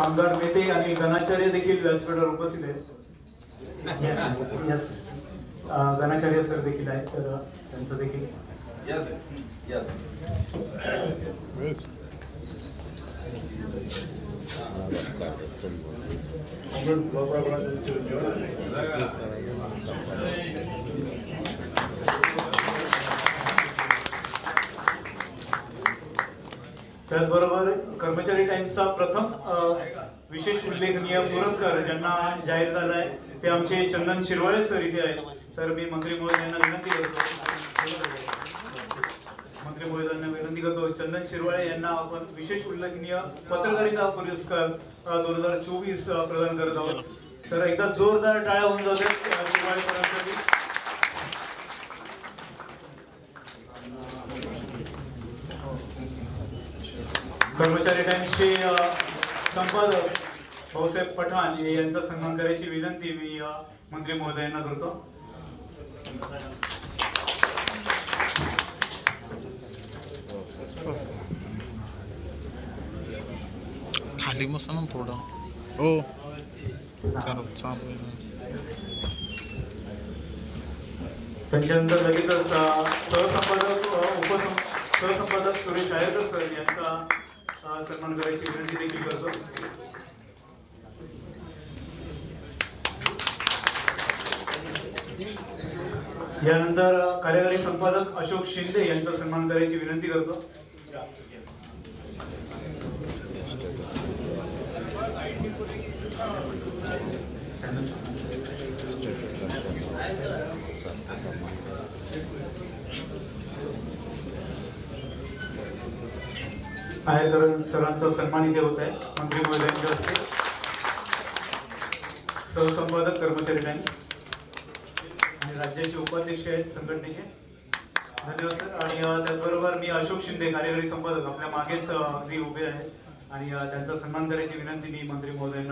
कामगार नेते आणि गणाचार्य देखील व्यासपीठावर उपस्थित आहेत. गणाचार्य सर देखील आहेत तर त्यांचं देखील. त्याचबरोबर कर्मचारी टाइम्सचा प्रथम विशेष उल्लेखनीय पुरस्कार ज्यांना जाहीर झाला आहे ते आमचे चंदन शिरवाळे सर इथे आहेत. तर मी मंत्री महोदयांना विनंती करतो. मंत्री महोदयांना विनंती करतो. चंदन शिरवाळे यांना आपण विशेष उल्लेखनीय पत्रकारिता पुरस्कार दोन हजार चोवीस प्रदान करत आहोत. तर एकदा जोरदार टाळ्या होऊन जाऊ शिरवाळे सरांसाठी. कर्मचारी टाइम्सचे संपादक भाऊसाहेब पठाण यांचा सन्मान करायची विनंती मी मंत्री महोदयांना करतो. खाली मस्त ना थोडं. हो. चालू चालू. त्यांच्यानंतर लगेचच सहसंपादक उपसं सहसंपादक सुरेश आयकर सर यांचा सन्मान करायची विनंती देखील करतो. यानंतर कार्यकारी संपादक अशोक शिंदे यांचा सन्मान करायची विनंती करतो. आयकर सरांचा सन्मान इथे होत आहे. मंत्री महोदयांच्या हस्ते. सहसंपादक कर्मचारी टाइम्स आणि राज्याचे उपाध्यक्ष आहेत संघटनेचे. धन्यवाद सर. आणि त्याचबरोबर मी अशोक शिंदे कार्यकारी संपादक. आपल्या मागेच अगदी उभे आहेत आणि त्यांचा सन्मान करायची विनंती मी मंत्री महोदयांना